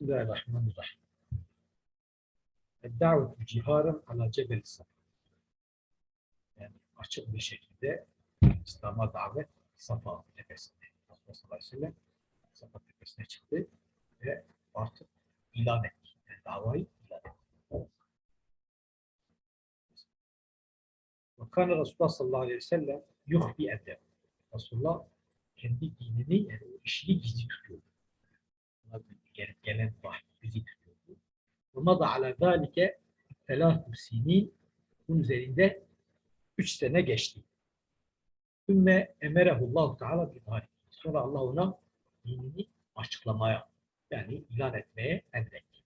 Bismillahirrahmanirrahim. Davetu ciharın ala cebel. Yani açık bir şekilde İslam'a davet Safa tepesinde. Resulullah sallallahu aleyhi ve sellem Safa tepesine çıktı ve artık ilan etti. Yani davayı ilan etti. Ve kâne Resulullah sallallahu aleyhi ve sellem yuhbi edeb. Resulullah kendi dinini yani işini gizli tutuyordu. Vahiy gizli tutuyordu. Buna da ala zâlike felâhu sinin bunun üzerinde üç sene geçti. Ümme emerehullahu teala bi zâlik. Sonra Allah ona dinini açıklamaya yani ilan etmeye emretti.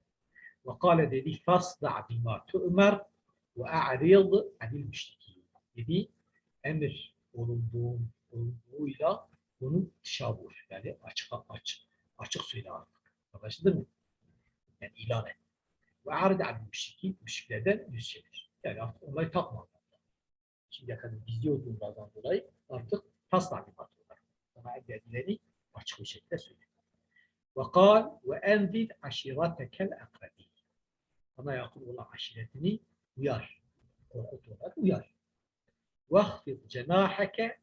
Ve kâle dedi fasda' bimâ tu'mer ve a'rid anil müşrikîn. Dedi emir olunduğun olunduğuyla bunu tişabur yani açık açık açık söyle. Anlaşıldı mı? Yani ilan et. Ve a'rid anil müşrikîn. Müşriklerden yüz çevir. Yani artık onları takma. Şimdiye kadar gizli olduğundan dolayı artık tasla bir batıyorlar. Sana emredileni açık bir şekilde söyle. Ve kal ve enzil aşiretekel akrabi. Sana yakın olan aşiretini uyar. Korkut olarak uyar. Vahfid cenaheke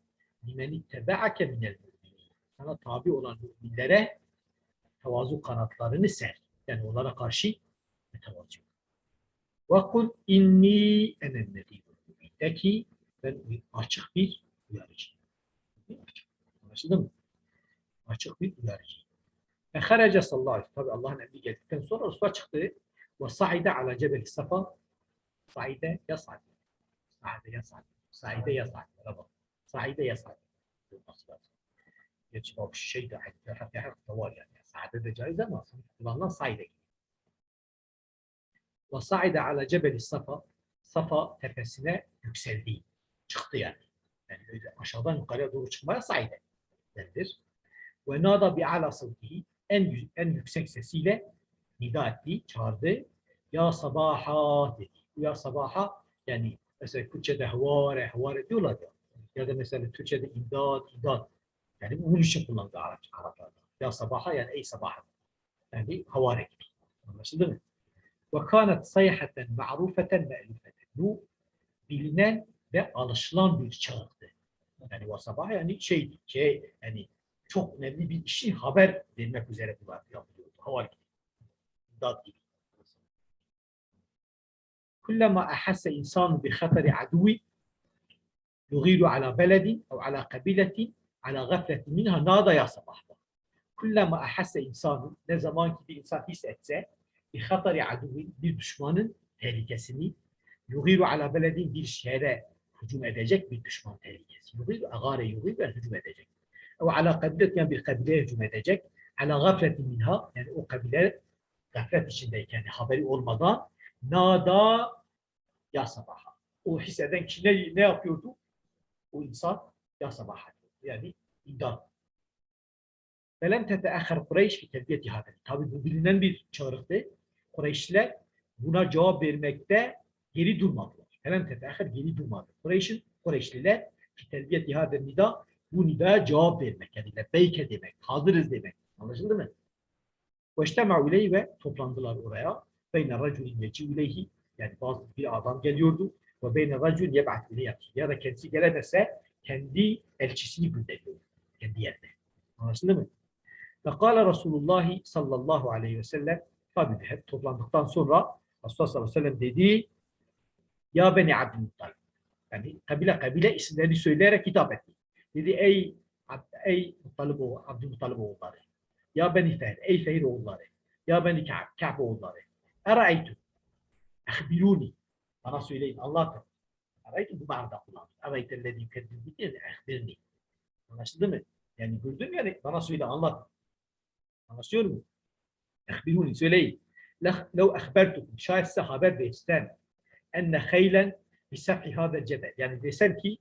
limen ittebe'ake minel müminin. Sana tabi olan müminlere tevazu kanatlarını ser. Yani onlara karşı tevazu. Ve kul inni enen nedir. De ki ben açık bir uyarıcıyım. Anlaşıldı mı? Açık bir uyarıcı. Ve harece sallallahu. Tabi Allah'ın emri geldikten sonra Resulullah çıktı. Ve sa'ide ala cebel safa. Sa'ide ya sa'ide. Sa'ide ya sa'ide. Sa'ide ya sa'ide. Sa'ide ya sa'ide. Olması lazım. Gerçi bak şey de hatta var yani. Sa'ide de caiz ama kullanılan sa'ide. Ve sa'ide ala cebel safa. Safa tepesine yükseldi. Çıktı yani. Yani öyle aşağıdan yukarıya doğru çıkmaya sa'ide denir. Ve nada bi ala savtihi en, en yüksek sesiyle nida etti, çağırdı. Ya sabaha dedi. Ya sabaha yani mesela Kürtçe'de hevare, hevare diyorlar ya. Ya da mesela Türkçe'de imdat, imdat. Yani bunun için kullandı Arap, Araplarda. Ya yani ey sabaha. Yani havare gibi. Anlaşıldı mı? Ve kânet sayhaten ma'rufeten me'lufeten. Bu bilinen ve alışılan bir çağrıdı. Yani ve sabah yani şey, şey yani çok önemli bir işi haber vermek üzere bunlar yapılıyordu. Havar gibi. İmdat gibi. كلما أحس إنسان بخطر عدو يغير على بلد أو على قبيلة على غفلة منها نادى يا صباح kullama ahassa insanın ne zaman ki bir insan hissetse bir hatari aduvin bir düşmanın tehlikesini yugiru ala beledin bir şehre hücum edecek bir düşman tehlikesi. Yugiru agare yugiru yani hücum edecek. Ev ala kabilet yani bir kabileye hücum edecek. Ala gafletin minha yani o kabile gaflet içindeyken haberi olmadan nada ya sabaha. O hisseden ki ne, ne yapıyordu? O insan ya sabaha. Yani iddia Velem teteahher Kureyş fi tedbiyeti hadel. Tabi bu bilinen bir çağrıktı. Kureyşliler buna cevap vermekte geri durmadılar. Velem teteahher geri durmadı. Kureyş'in Kureyşliler fi tedbiyeti hadel nida bu nidaya cevap vermek. Yani lebbeyke demek, hazırız demek. Anlaşıldı mı? Ve iştema'u ileyhi ve toplandılar oraya. Beyne raculin yeci ileyhi yani bazı bir adam geliyordu ve beyne racul yeb'at ileyhi ya da kendisi gelemese kendi elçisini gönderiyordu. Kendi yerine. Anlaşıldı mı? Fekale Resulullah sallallahu aleyhi ve sellem tabi hep toplandıktan sonra Resulullah sallallahu aleyhi ve sellem dedi Ya beni Abdülmuttalib yani kabile kabile isimlerini söyleyerek hitap etti. Dedi ey ey Muttalib oğlu, Abdülmuttalib oğulları Ya beni Fehr, ey Fehr oğulları Ya beni Ka'b, Ka'b oğulları Eraytu Ahbiruni bana söyleyin Allah'tan Eraytu bu mağarada kullandı. Eraytu ellezî yukeddibni yani ahbirni Anlaşıldı mı? Yani gördüm yani bana söyle anlat. Anlaşıyor mu? Ehbiruni söyleyin. Lev ehbertukum. Şayet size haber versen enne heylen bisefi hadel cebel. Yani desem ki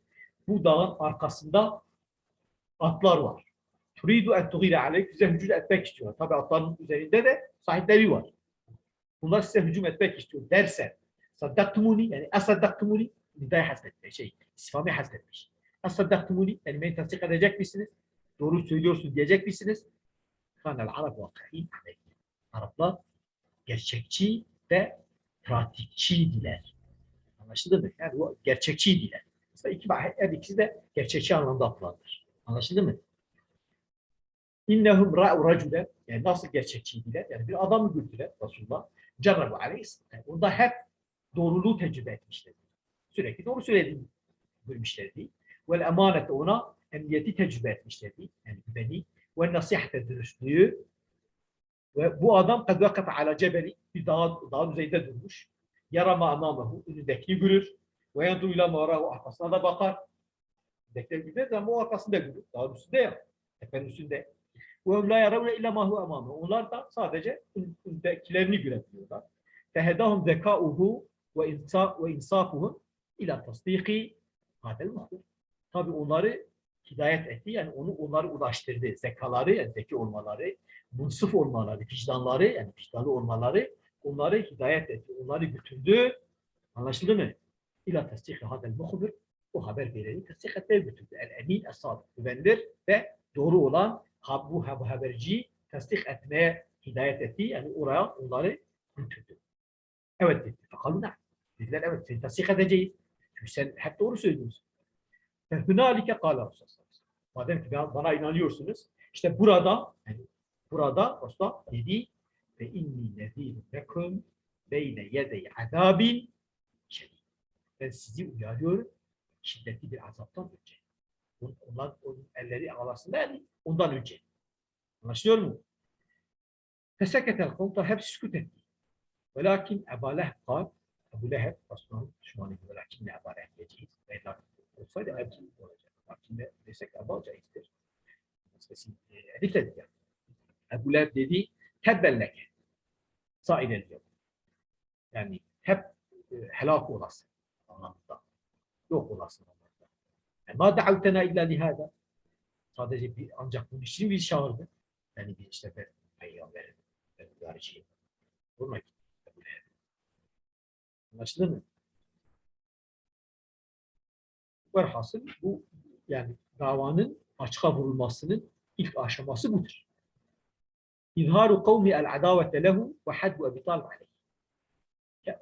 bu dağın arkasında atlar var. Turidu et tuğire aleyk. Size hücum etmek istiyor. Tabi atların üzerinde de sahipleri var. Bunlar size hücum etmek istiyor dersen saddaktumuni yani esaddaktumuni nidaya hasbetme şey istifami hasbetmiş. Esaddaktumuni yani beni tasdik edecek misiniz? Doğru söylüyorsun diyecek misiniz? Kanal Arap vakî aleyh. Araplar gerçekçi ve pratikçi diler. Anlaşıldı mı? Yani o gerçekçi diler. Mesela iki, her ikisi de gerçekçi anlamda aplardır. Anlaşıldı mı? İnnehum ra'u racule yani nasıl gerçekçiydiler? Yani bir adamı gördüler Resulullah. Cerrabu aleyhisselam. Yani onda hep doğruluğu tecrübe etmişler. Sürekli doğru söylediğini görmüşlerdi. Ve emanete ona emniyeti tecrübe etmişlerdi. Yani güveni. Ve nasihate dürüstlüğü. Ve bu adam kad vakata ala cebeli bir dağ, dağın üzerinde durmuş. Yarama anamahu önündekini görür. Ve yandu ila marahu arkasına da bakar. Önündekileri görür ama o arkasında görür. Dağın üstünde ya. Tepenin üstünde. Ve la yaravne illa ma hu amame. Onlar da sadece önündekilerini görebiliyorlar. Fehedahum zekauhu ve insa ve insafuhum ila tasdiki hadel mahdur. Tabi onları hidayet etti. Yani onu onları ulaştırdı. Zekaları, yani zeki olmaları, munsuf olmaları, vicdanları, yani vicdanlı olmaları onları hidayet etti. Onları götürdü. Anlaşıldı mı? İla tasdiki hadel muhbir. O haber vereni tasdik etmeye götürdü. El emin es-sadık. Güvenilir ve doğru olan bu bu haberciyi tasdik etmeye hidayet etti. Yani oraya onları götürdü. Evet dedi. Fakalu ne? Dediler evet seni tasdik edeceğiz. Çünkü sen hep doğru söylüyorsun. Hünalike Resulullah. Madem ki bana inanıyorsunuz, işte burada, burada Resulullah dedi ve inni nezîrun lekum beyne yedey azabin şedid. Ben sizi uyarıyorum şiddetli bir azaptan önce. On- Onlar onun elleri arasında yani ondan önce. Anlaşılıyor mu? Feseketel kavta hep sükut etti. Velakin Ebu Leheb kal, Ebu Leheb Resulullah'ın düşmanıydı. Velakin ne Ebu Leheb diyeceğiz. Veyla olsaydı Ebu olacak. Lakin de desek Ebu caizdir. Meselesi e, edifledik yani. Ebu Leheb dedi, tebbelleke. Sair ediyor. Yani hep e, helak olasın anlamında. Yok olasın anlamında. Yani, Ma da'avtena illa lihada. Sadece bir, ancak bunun için bir çağırdı. Yani bir işte ben peygamberim, ben uyarıcıyım. Vurma Leheb. Anlaşıldı mı? Velhasıl bu yani davanın açığa vurulmasının ilk aşaması budur. İzharu kavmi el adavete lehu ve hadbu Ebi Talib aleyh.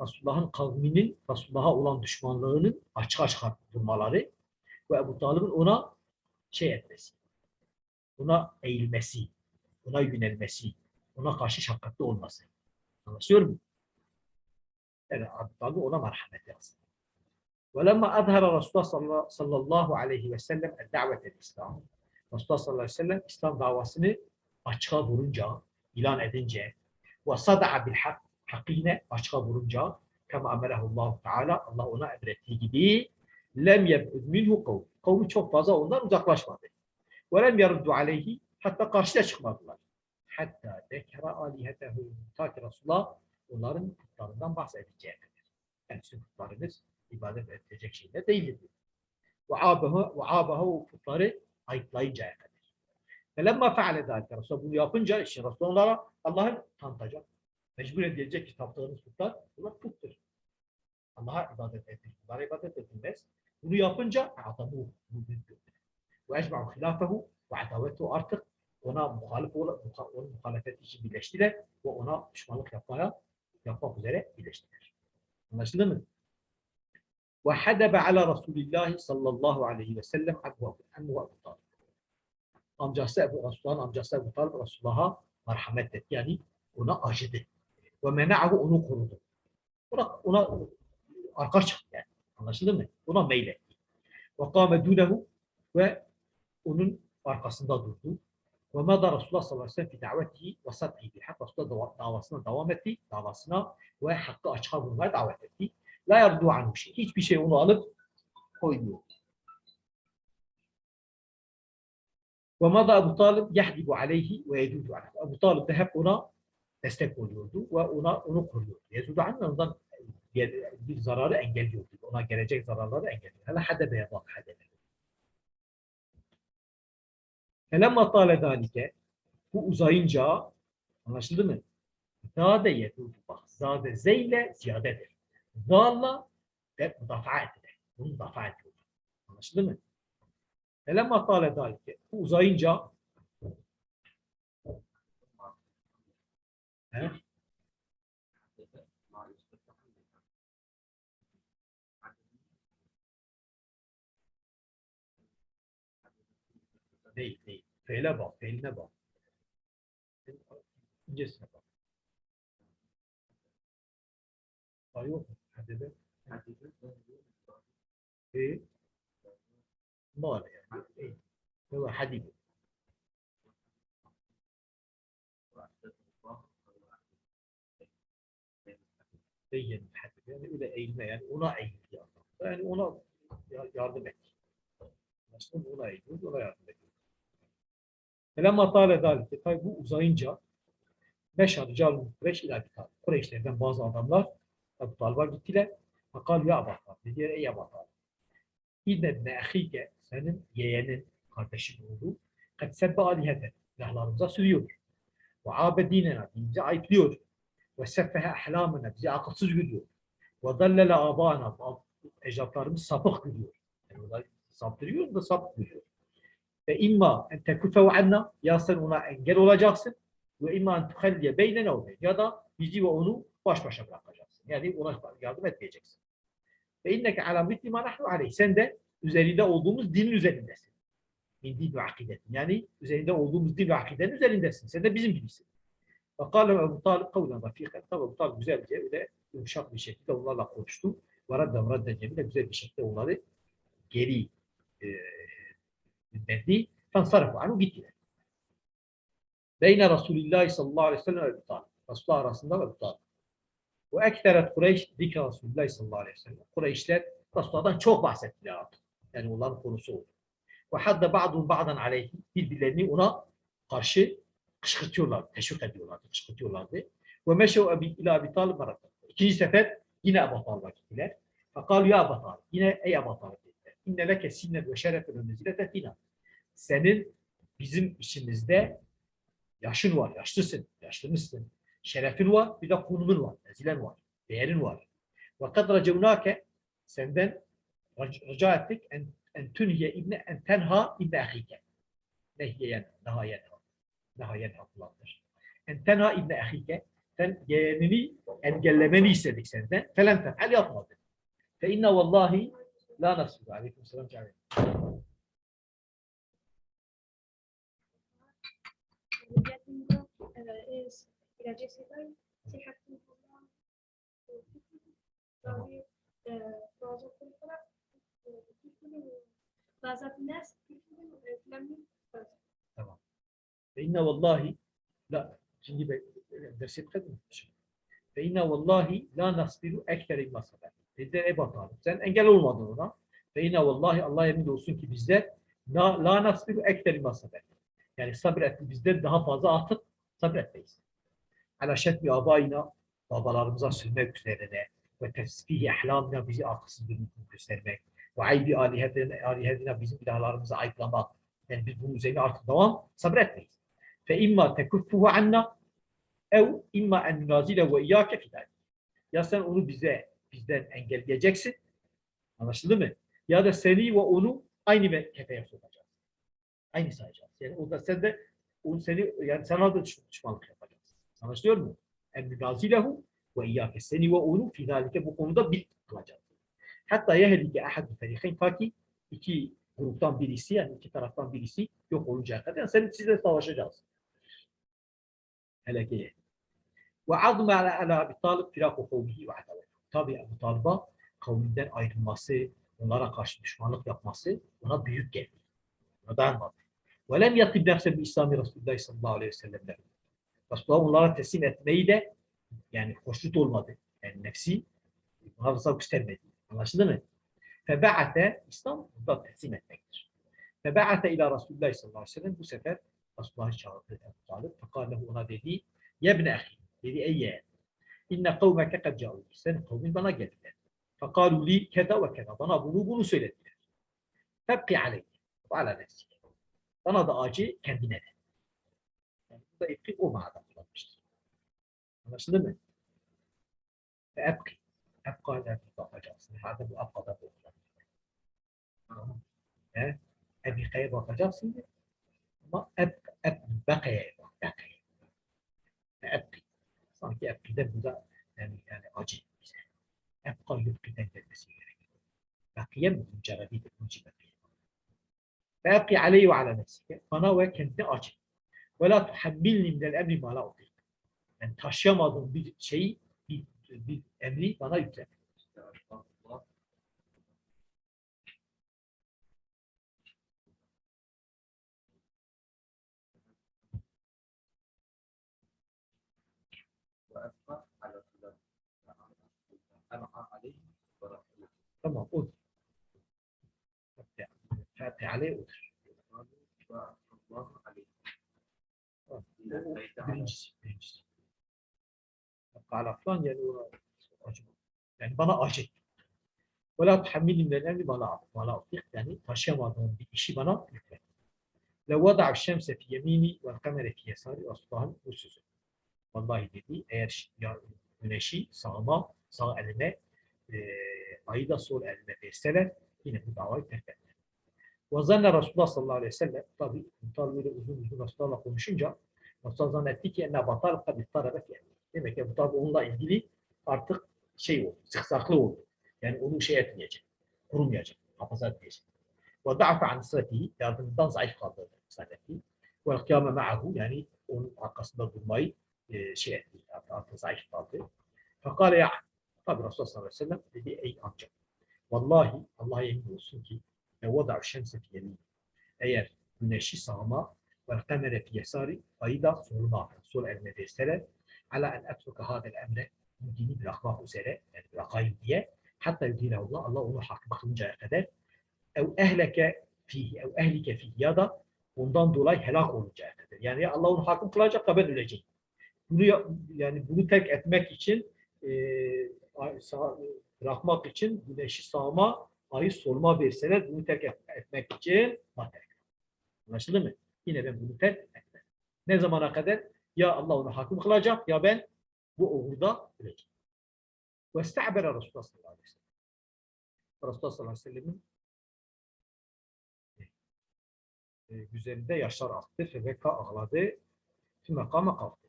Resulullah'ın kavminin Resulullah'a olan düşmanlığının açık vurmaları ve Ebu Talib'in ona şey etmesi, ona eğilmesi, ona yönelmesi, ona karşı şefkatli olması. Anlaşıyor mu? Yani Ebu Talib ona merhamet yapsın. ولما أظهر رسول الله صلى- صلى الله عليه وسلم الدعوة الإسلام Resulullah sallallahu aleyhi ve sellem İslam davasını açığa vurunca, ilan edince ve sada'a bil hak, hakkine açığa vurunca kema amelehullahu teala Allah ona emrettiği gibi lem yeb'ud minhu kavm. Kavmi çok fazla ondan uzaklaşmadı. Ve lem yaruddu aleyhi hatta karşıya çıkmadılar. Hatta dekara alihetehu ta ki Resulullah onların putlarından bahsedeceği kadar. Yani sizin putlarınız ibadet edilecek şeyler değildir. Ve abahu ve abahu o putları ayıplayıncaya kadar. Felemma feale zâlike. Resul bunu yapınca işte Resul onlara Allah'ı tanıtacak. Mecbur edilecek ki taptığınız putlar bunlar puttur. Allah'a ibadet edin. Bunlara ibadet edilmez. Bunu yapınca adamı gördü. Ve ecma'u hilafehu ve adavetu artık ona muhalif olan, onun muhalefeti için birleştiler ve ona düşmanlık yapmaya yapmak üzere birleştiler. Anlaşıldı mı? Hadebe ala Resulillahi sallallahu aleyhi ve sellem Ebu Emmu Ebu Talib. Amcası Ebu Resulullah'ın amcası Ebu Talib Resulullah'a merhamet etti. Yani ona acıdı. Ve mena'ahu onu korudu. Ona, ona arka çıktı yani. Anlaşıldı mı? Ona meyletti. Ve kâme dûnehu ve onun arkasında durdu. Ve mada Resulullah sallallahu aleyhi ve sellem fi davetihi ve sadhihi bil hak. Resulullah dava- davasına devam etti. Davasına ve hakkı açığa vurmaya davet etti. La yardu anhu şey. Hiçbir şey onu alıp koymuyor. Ve mada Ebu Talib yahdibu aleyhi ve yedudu aleyhi. Ebu Talib de hep ona destek oluyordu ve ona onu koruyordu. Yedudu anhu ondan bir, zararı engelliyordu. Ona gelecek zararları engelliyordu. Hele hadebe yadak hadebe. Felemma tale dalike bu uzayınca anlaşıldı mı? Zade yedudu bak. Zade zeyle ziyadedir. Dalla ve müdafaa edilir. Bunu müdafaa ediyor. Anlaşıldı mı? Felemma tale dalike bu uzayınca He? Değil, değil. Feyle bak, feiline bak. İncesine bak. Var yok mu? Hadi de. İyi. Var yani. İyi. هو حديد Beyyen hadid. Yani öyle eğilme yani ona eğil yani. Yani ona ya- yardım et. Aslında ona eğiliyoruz, ona yardım ediyoruz. Felemma tâle dâlike. Tabi bu uzayınca Meşhad Ricalun Kureyş ila Bital. Kureyşlerden bazı adamlar Ebu Talib'a gittiler. Fakal ya Ebu Talib. Dediler ey Ebu Talib. İnne ibne ahike senin yeğenin kardeşin oğlu kad sebbe aliheten. İlahlarımıza sürüyor. Ve abedinena dinimizi ayıplıyor. Ve seffehe ahlamena bizi akılsız görüyor. Ve dallele abana ecdatlarımız sapık görüyor. Yani onlar saptırıyor da sapık görüyor. Ve imma en tekufev anna ya sen ona engel olacaksın ve imma en tuhalliye beynene ve ya da bizi ve onu baş başa bırakacaksın. Yani ona yardım etmeyeceksin. Ve inneke ala mitli ma nahnu aleyh. Sen de üzerinde olduğumuz dinin üzerindesin. Min din ve akidetin. Yani üzerinde olduğumuz din ve akidenin üzerindesin. Sen de bizim gibisin. Ve kâle Ebu Talib kavlen rafiqen. Tabi Ebu Talib güzelce öyle yumuşak bir şekilde onlarla konuştu. Ve raddem radden cemile güzel bir şekilde onları geri e, verdi. Fansarıfı anu gittiler. Beyne Resulullah sallallahu aleyhi ve sellem Ebu Talib. Resulullah arasında Ebu Talib. Ve eksteret Kureyş zikra Resulullah sallallahu aleyhi ve sellem. Kureyşler Resulullah'dan çok bahsettiler artık. Yani onların konusu oldu. Ve hadde ba'dun ba'dan aleyhi. Birbirlerini ona karşı kışkırtıyorlar, teşvik ediyorlardı, kışkırtıyorlardı. Ve meşev ebi ila Ebi Talib maratan. İkinci sefer yine Ebu Talib'a gittiler. Fekalu ya Ebu Talib. Yine ey Ebu Talib dediler. İnne leke sinne ve şerefen ve mezilete fina. Senin bizim içimizde yaşın var, yaşlısın, yaşlımızsın. Şerefin var, bir de konumun var, mezilen var, değerin var. Ve kad racevnake senden rica ettik en, en tünhiye ibne en tenha ibne ahike. Nehyeyen, daha yenha. Daha yenha kullanılır. En tenha ibne ahike. Sen yeğenini engellemeni istedik senden. Felen tef'al yapmadın. Fe inne vallahi la nasıl. Aleyküm selam. canım. Ya tengo, eh, es gracias صحتكم الله بعض الفرق بعض الناس لم فإن والله لا şimdi ben ders etmedim. فإن والله لا نصبر أكثر مما صبر. Dediler Ebu Talib. Sen engel olmadın ona. فإن vallahi Allah emin olsun ki bizler la, la nasbiru ekter mimma saber. Yani sabretti bizden daha fazla artık sabretmeyiz. Ala şetmi abayına babalarımıza sürmek üzerine ve tesbihi ahlamına bizi akılsız bir göstermek ve aybi alihetine, alihetine bizim ilahlarımızı ayıplamak. Yani biz bunun üzerine artık devam sabretmeyiz. Fe imma tekuffuhu anna ev imma en nunazile ve iyyâke fidâ. Ya sen onu bize bizden engelleyeceksin. Anlaşıldı mı? Ya da seni ve onu aynı kefeye sokacağız. Aynı sayacağız. Yani o da sen de onu seni yani sana da düş- düşmanlık yapacağız. Anlaşılıyor mu? En münazilehu ve iyyâke seni ve onu fidâlike bu konuda bir kılacağız. Hatta yehlike ahad ferikayn ta ki iki gruptan birisi yani iki taraftan birisi yok oluncaya kadar yani senin sizle savaşacağız. Hele ki ve azme ala ala Ebi Talib firaku kavmihi ve adavet. Tabi Ebu Talib'a kavminden ayrılması, onlara karşı düşmanlık yapması ona büyük geldi. Ona dayanmadı. Ve lem yatib nefse bi İslami Resulullah sallallahu aleyhi ve sellem'le. Resulullah onlara teslim etmeyi de yani hoşnut olmadı. Yani nefsi buna rıza göstermedi. Anlaşıldı mı? Febe'ate İslam burada teslim etmektir. Febe'ate ila Resulullah sallallahu aleyhi ve sellem bu sefer Resulullah'ı çağırdı Ebu Talib. Fekalehu ona dedi Yebne ahi dedi ey yeğen İnne kavmeke kad ca'u. Senin kavmin bana geldiler. Fekalu li keda ve keda. Bana bunu bunu söylediler. Febki aleyh. Ve ala nefsik. Bana da acı kendine de. Yani bu da ipki o manada kullanmıştır. Anlaşıldı mı? Ve ebki. Ebka ile bakacaksın. Hadi bu abkada bu olacak. Tamam. He? Ebika'ya bakacaksın. Ama eb, eb, bekaya bak. Bekaya. Ebki. de bu da yani, yani acı bize. Ebqa yubkiden gelmesi gerekiyor. Bakiye mücerredidir, mucibedir. Febki aleyhi ve ala nefsike. Bana ve kendine acı. ولا تحملني من الامر ما لا أطيق. أن تشمضم بي شيء بامر ما لا يطيق. فاتح عليه أدر o birincisi. birincisi. Kala falan yani o acıma. Yani bana acı. Vela tuhammilin veleni bala bala yani taşıyamadığım bir işi bana yükle. Le vada'a şemse fi yemini ve kamere fi yesari ve subhan bu sözü. Vallahi dedi eğer güneşi sağıma, sağ elime, e, ayı da sol elime verseler yine bu davayı terk eder. Ve zanne Resulullah sallallahu aleyhi ve sellem tabi Mutar böyle uzun uzun Resulullah'la konuşunca Resulullah zannetti ki enne batal kad ittarabet yani. Demek ki bu tabi onunla ilgili artık şey oldu, sıksaklı oldu. Yani onu şey etmeyecek, kurumayacak, hafaza etmeyecek. Ve da'fa an sıhhatihi, yardımından zayıf kaldı zannetti. Ve kıyame ma'ahu, yani onun arkasında durmayı e, şey etti, artık, zayıf kaldı. Fekale ya, tabi Resulullah sallallahu aleyhi ve sellem dedi ey amca. Vallahi Allah'a yemin olsun ki ve vada'u şemse fi yemin. Eğer güneşi sağıma kamere fi yesari ayı soluma, sol eline verseler ala en etruka hadel emre bu dini bırakmak üzere yani bırakayım diye hatta Allah Allah onu hakim kılıncaya kadar ev ehleke fihi ev ehlike fihi ya da ondan dolayı helak oluncaya kadar. Yani ya Allah onu hakim kılacak da ben öleceğim. Bunu ya- yani bunu terk etmek için e, bırakmak için güneşi sağma ayı solma verseler bunu terk et- etmek için materyal. Anlaşıldı mı? Yine ben bunu terk etmem. Ne zamana kadar? Ya Allah onu hakim kılacak ya ben bu uğurda öleceğim. Ve ista'bere Resulullah sallallahu aleyhi ve sellem. Resulullah sallallahu aleyhi ve sellem'in e, güzelinde yaşlar aktı. Feveka ağladı. Tüme kalktı.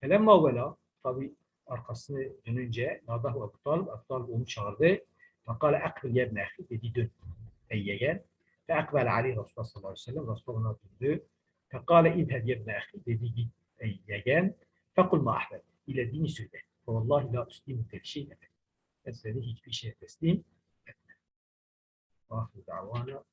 Felemma vela tabi arkasını dönünce Nadah ve Abu Talib, Abu Talib onu çağırdı. Fakale akbil yebne ahi dedi dön. Ey yeğen. Fe akbel aleyh Resulullah sallallahu aleyhi ve sellem. Resulullah ona döndü. Fekale idheb yebne ahi dedi git ey yeğen. Fekul ma ahbeb. İlediğini söyle. Vallahi la üslimu tek şey efendim. Ben seni hiçbir şeye teslim etmem. Ahir davana.